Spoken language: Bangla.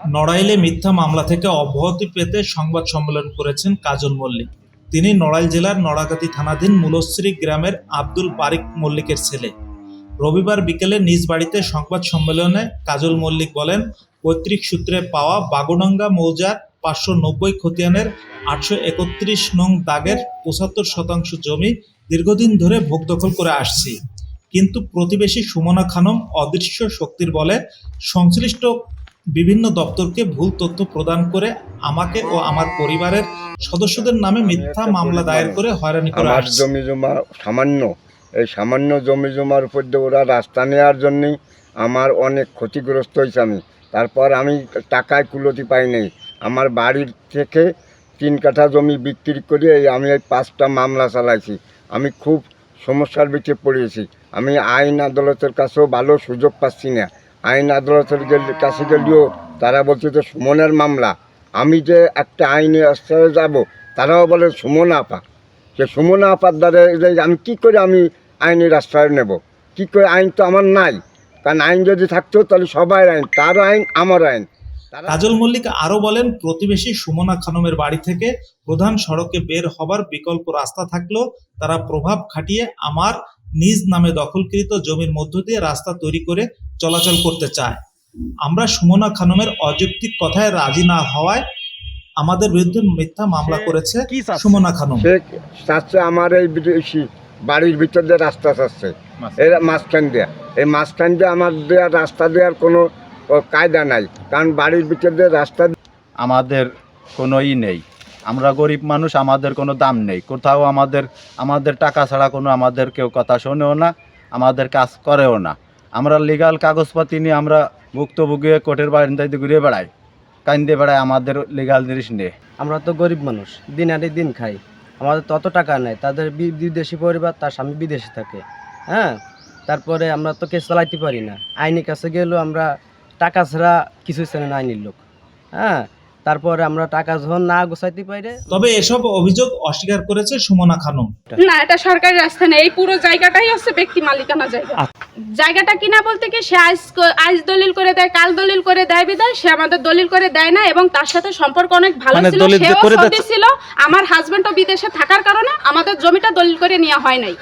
নড়াইলে মিথ্যা মামলা থেকে অব্যাহতি পেতে সংবাদ সম্মেলন করেছেন কাজল মল্লিক। তিনি নড়াইল জেলার নড়াগাতি থানাধীন মুলশ্রী গ্রামের আব্দুল বারিক মল্লিকের ছেলে। রবিবার বিকেলে নিজ বাড়িতে সংবাদ সম্মেলনে কাজল মল্লিক বলেন, পৈতৃক সূত্রে পাওয়া বাগুডাঙ্গা মৌজার পাঁচশো নব্বই খতিয়ানের আটশো একত্রিশ নং দাগের পঁচাত্তর শতাংশ জমি দীর্ঘদিন ধরে ভোগ দখল করে আসছি। কিন্তু প্রতিবেশী সুমনা খানম অদৃশ্য শক্তির বলে সংশ্লিষ্ট বিভিন্ন দপ্তরকে ভুল তথ্য প্রদান করে আমাকে ও আমার পরিবারের সদস্যদের নামে মিথ্যা মামলা দায়ের করে হয়রানি করে আমার জমি জমা সামান্য এই সামান্য জমি জমার উপর দিয়ে ওরা রাস্তা নেওয়ার জন্যই আমার অনেক ক্ষতিগ্রস্ত হয়েছে আমি। তারপর আমি টাকায় কুলতি পাই নাই। আমার বাড়ির থেকে তিন কাঠা জমি বিক্রি করে এই আমি এই পাঁচটা মামলা চালাইছি। আমি খুব সমস্যার ভিতরে পড়েছি। আমি আইন আদালতের কাছেও ভালো সুযোগ পাচ্ছি না। আইন আদালতের কাছে গেলেও তারা বলছে যে সুমনের মামলা। আমি যে একটা আইনের আশ্রয়ে যাব, তারাও বলে সুমন আপা। যে সুমনা আপার দ্বারা আমি কী করে আমি আইনের আশ্রয় নেব? কী করে আইন তো আমার নাই। কারণ আইন যদি থাকতো তাহলে সবাই আইন, তার আইন, আমার আইন। কাজল মল্লিক আরও বলেন, প্রতিবেশী সুমনা খানমের বাড়ি থেকে প্রধান সড়কে বের হবার বিকল্প রাস্তা থাকলেও তারা প্রভাব খাটিয়ে আমার নিজ নামে দখলকৃত জমির মধ্য দিয়ে রাস্তা তৈরি করে চলাচল করতে চায়। আমরা সুমনা খানমের অযৌক্তিক কথায় রাজি না হওয়ায় আমাদের বিরুদ্ধে মিথ্যা মামলা করেছে সুমনা খানম। চাচ্ছে আমার এই বিদেশি বাড়ির ভিতর দিয়ে রাস্তা চাচ্ছে। এর মাঝখান দেয়া। এই মাঝখান দিয়ে আমার দেওয়া রাস্তা দেওয়ার কোনো কায়দা নাই। কারণ বাড়ির ভিতর দিয়ে রাস্তা আমাদের কোনো ই নেই। আমরা গরিব মানুষ, আমাদের কোনো দাম নেই। কোথাও আমাদের আমাদের টাকা ছাড়া কোনো আমাদের কেউ কথা শোনেও না, আমাদের কাজ করেও না। আমরা লিগাল কাগজপাতি নিয়ে আমরা ভুক্তভোগী কোর্টের বারিন্দায় ঘুরে বেড়াই। কান্দে বেড়াই আমাদের লিগাল জিনিস নিয়ে। আমরা তো গরিব মানুষ, দিন আনে দিন খাই। আমাদের তত টাকা নেই, তাদের বিদেশি পরিবার, তার স্বামী বিদেশে থাকে। হ্যাঁ? তারপরে আমরা তো কেস চালাইতে পারি না। আইনি কাছে গেলেও আমরা টাকা ছাড়া কিছু চেনে না আইনির লোক। হ্যাঁ? তারপরে আমরা টাকা যখন না গোছাইতে পারি তবে এসব অভিযোগ অস্বীকার করেছে সুমনা খানম। না এটা সরকারি রাস্তা নেই। এই পুরো জায়গাটাই হচ্ছে ব্যক্তি মালিকানা জায়গা। জায়গাটা কিনা বলতে কি সে আইস ক- আইস দলিল করে দেয় কাল দলিল করে দেয় বিদায় সে আমাদের দলিল করে দেয় না এবং তার সাথে সম্পর্ক অনেক ভালো মানে ছিল দলিল সেও সৌদি ছিল আমার হাজবেন্ডও বিদেশে থাকার কারণে আমাদের জমিটা দলিল করে নেওয়া হয় নাই।